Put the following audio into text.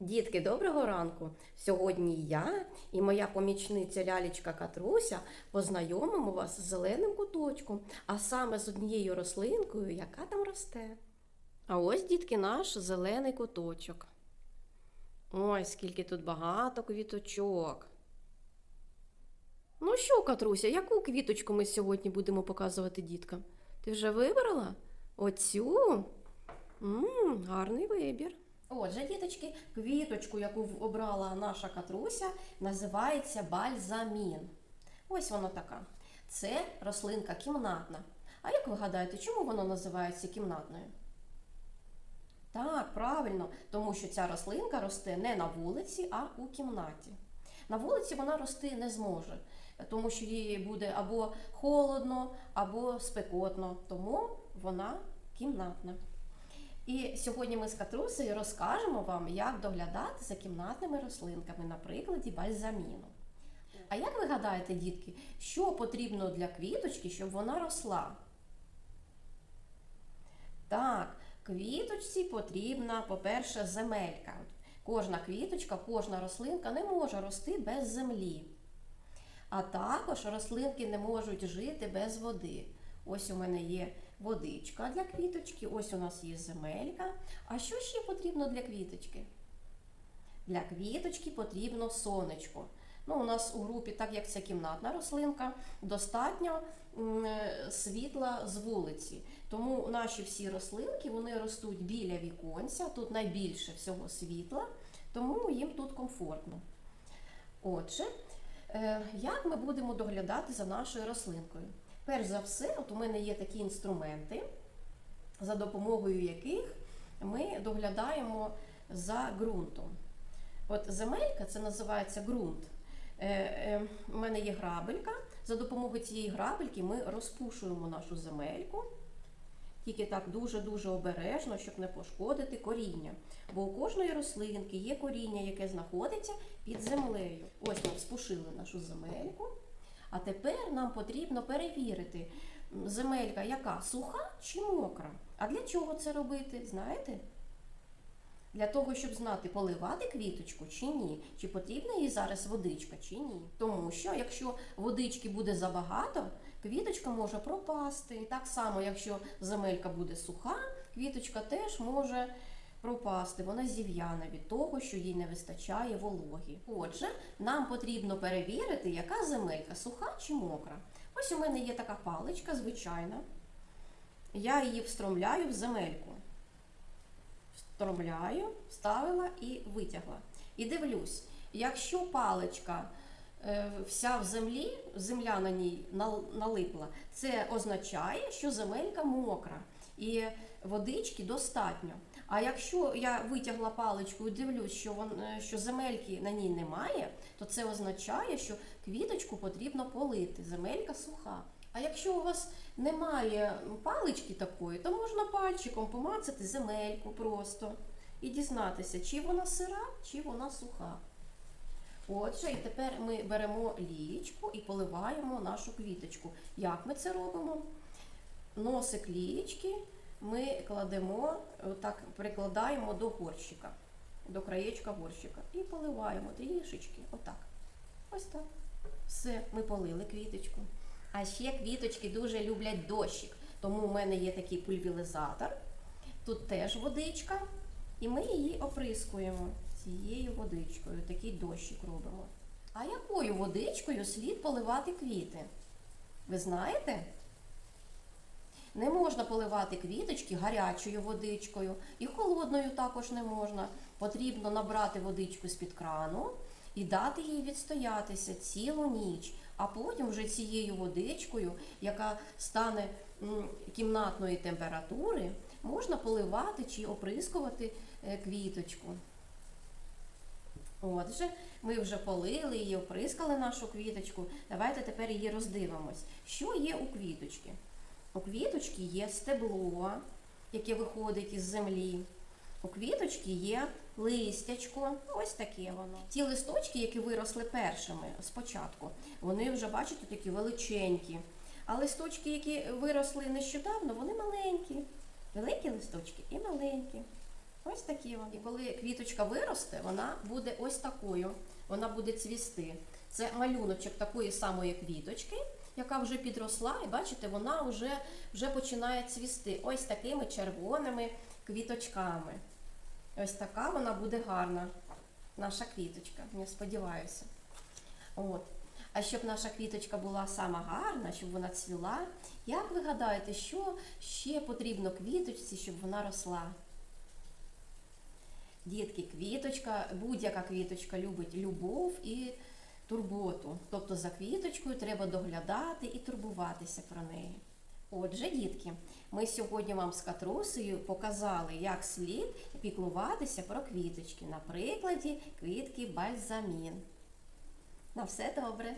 Дітки, доброго ранку! Сьогодні я і моя помічниця лялечка Катруся познайомимо вас з зеленим куточком, а саме з однією рослинкою, яка там росте. А ось, дітки, наш зелений куточок. Ой, скільки тут багато квіточок. Ну що, Катруся, яку квіточку ми сьогодні будемо показувати діткам? Ти вже вибрала? Оцю? Мм, гарний вибір. Отже, діточки, квіточку, яку обрала наша катруся, називається бальзамін. Ось вона така. Це рослинка кімнатна. А як ви гадаєте, чому вона називається кімнатною? Так, правильно, тому що ця рослинка росте не на вулиці, а у кімнаті. На вулиці вона рости не зможе, тому що їй буде або холодно, або спекотно, тому вона кімнатна. І сьогодні ми з Катрусею розкажемо вам, як доглядати за кімнатними рослинками на прикладі бальзаміну. А як ви гадаєте, дітки, що потрібно для квіточки, щоб вона росла? Так, квіточці потрібна, по-перше, земелька. Кожна квіточка, кожна рослинка не може рости без землі. А також рослинки не можуть жити без води. Ось у мене є водичка для квіточки, ось у нас є земелька. А що ще потрібно для квіточки? Для квіточки потрібно сонечко. Ну, у нас у групі, так як це кімнатна рослинка, достатньо е, світла з вулиці. Тому наші всі рослинки вони ростуть біля віконця, тут найбільше всього світла, тому їм тут комфортно. Отже, е, як ми будемо доглядати за нашою рослинкою? Перш за все, от у мене є такі інструменти, за допомогою яких ми доглядаємо за ґрунтом. От земелька це називається ґрунт. Е, е, У мене є грабелька. За допомогою цієї грабельки ми розпушуємо нашу земельку. Тільки так дуже-дуже обережно, щоб не пошкодити коріння. Бо у кожної рослинки є коріння, яке знаходиться під землею. Ось ми спушили нашу земельку. А тепер нам потрібно перевірити, земелька яка суха чи мокра. А для чого це робити? Знаєте? Для того, щоб знати, поливати квіточку чи ні, чи потрібна їй зараз водичка чи ні. Тому що якщо водички буде забагато, квіточка може пропасти. І так само, якщо земелька буде суха, квіточка теж може пропасти. Вона зів'яне від того, що їй не вистачає вологі. Отже, нам потрібно перевірити, яка земелька суха чи мокра. Ось у мене є така паличка, звичайна. Я її встромляю в земельку встромляю, вставила і витягла. І дивлюсь, якщо паличка е, вся в землі, земля на ній налипла, це означає, що земелька мокра і водички достатньо. А якщо я витягла паличку і дивлюсь, що, вон, е, що земельки на ній немає, то це означає, що квіточку потрібно полити. Земелька суха. А якщо у вас немає палички такої, то можна пальчиком помацати земельку просто і дізнатися, чи вона сира, чи вона суха. Отже, і тепер ми беремо лієчку і поливаємо нашу квіточку. Як ми це робимо? Носик лієчки ми кладемо, так прикладаємо до горщика, до краєчка горщика і поливаємо трішечки. Отак. Ось так. Все, ми полили квіточку. А ще квіточки дуже люблять дощик. Тому у мене є такий пульвілізатор. Тут теж водичка. І ми її оприскуємо цією водичкою. Такий дощик робимо. А якою водичкою слід поливати квіти? Ви знаєте? Не можна поливати квіточки гарячою водичкою, і холодною також не можна. Потрібно набрати водичку з-під крану і дати їй відстоятися цілу ніч. А потім вже цією водичкою, яка стане кімнатної температури, можна поливати чи оприскувати е, квіточку. Отже, ми вже полили її, оприскали нашу квіточку. Давайте тепер її роздивимось. Що є у квіточки? У квіточки є стебло, яке виходить із землі. У квіточки є листячко, ось таке воно. Ті листочки, які виросли першими спочатку, вони вже, бачите, такі величенькі. А листочки, які виросли нещодавно, вони маленькі. Великі листочки і маленькі. Ось такі вони. І коли квіточка виросте, вона буде ось такою. Вона буде цвісти. Це малюночок такої самої квіточки, яка вже підросла, і бачите, вона вже, вже починає цвісти. Ось такими червоними квіточками. Ось така вона буде гарна. Наша квіточка, я сподіваюся. От. А щоб наша квіточка була сама гарна, щоб вона цвіла, як ви гадаєте, що ще потрібно квіточці, щоб вона росла? Дітки, квіточка, будь-яка квіточка любить любов і турботу. Тобто за квіточкою треба доглядати і турбуватися про неї. Отже, дітки, ми сьогодні вам з Катрусею показали, як слід піклуватися про квіточки на прикладі квітки бальзамін. На все добре!